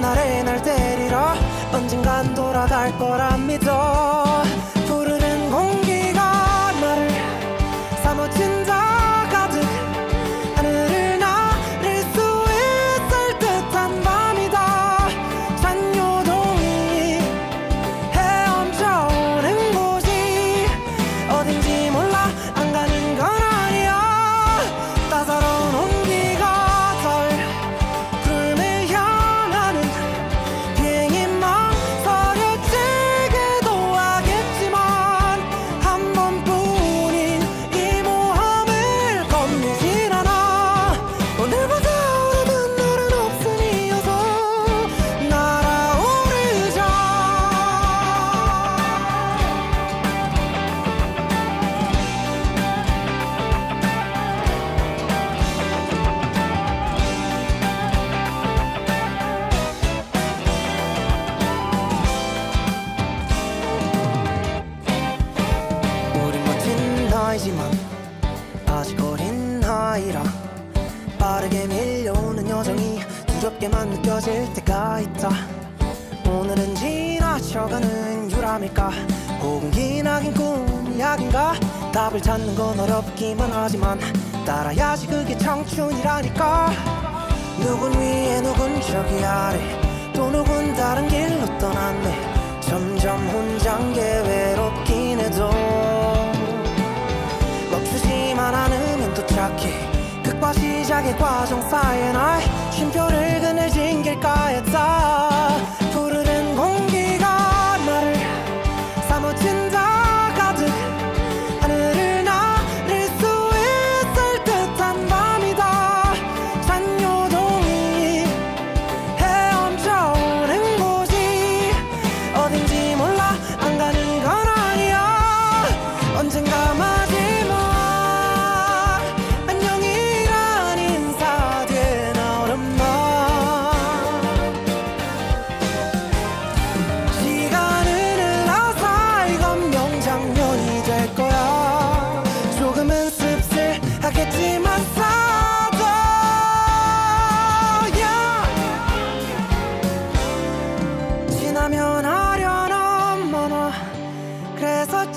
나를 날 데리러 언젠간 돌아갈 거라 믿어 나이지만 아직 어린 아이라 빠르게 밀려오는 여정이 두렵게만 느껴질 때가 있다. 오늘은 지나쳐가는 유람일까? 혹은 기나긴 꿈이 약인가? 답을 찾는 건 어렵기만 하지만 따라야지 그게 청춘이라니까. 누군 위에 누군 저기 아래 또 누군 다른 길로 떠났네. 점점 혼자인 게 시작의 과정 사이에 날 쉼표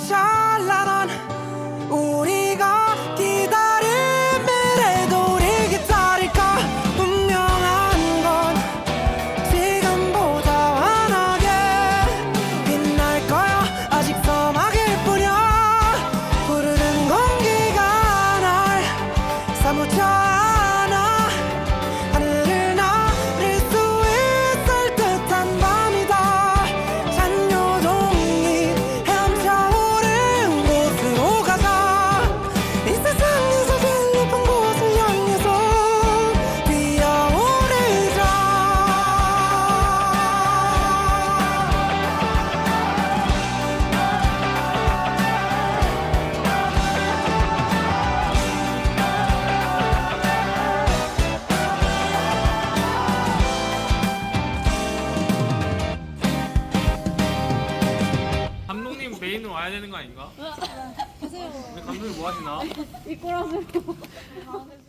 그래 아닌가? 가세요. 우리 감독님 뭐 하시나? 이꼬라서.